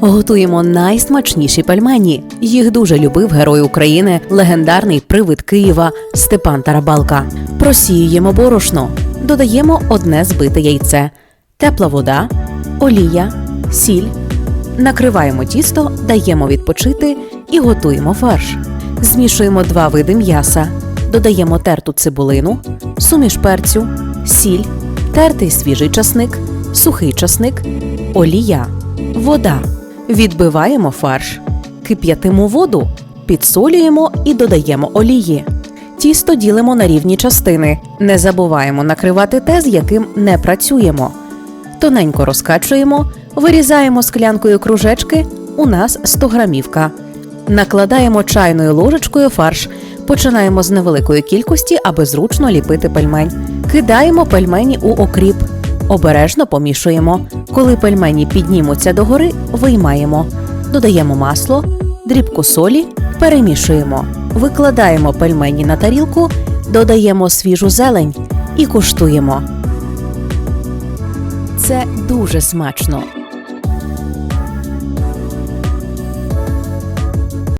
Готуємо найсмачніші пельмені. Їх дуже любив герой України, легендарний привид Києва Степан Тарабалка. Просіюємо борошно, додаємо одне збите яйце, тепла вода, олія, сіль. Накриваємо тісто, даємо відпочити і готуємо фарш. Змішуємо два види м'яса, додаємо терту цибулину, суміш перцю, сіль, тертий свіжий часник, сухий часник, олія, вода. Відбиваємо фарш, кип'ятимо воду, підсолюємо і додаємо олії. Тісто ділимо на рівні частини. Не забуваємо накривати те, з яким не працюємо. Тоненько розкачуємо, вирізаємо склянкою кружечки. У нас 100 грамівка. Накладаємо чайною ложечкою фарш. Починаємо з невеликої кількості, аби зручно ліпити пельмень. Кидаємо пельмені у окріп. Обережно помішуємо. Коли пельмені піднімуться догори, виймаємо. Додаємо масло, дрібку солі, перемішуємо. Викладаємо пельмені на тарілку, додаємо свіжу зелень і куштуємо. Це дуже смачно.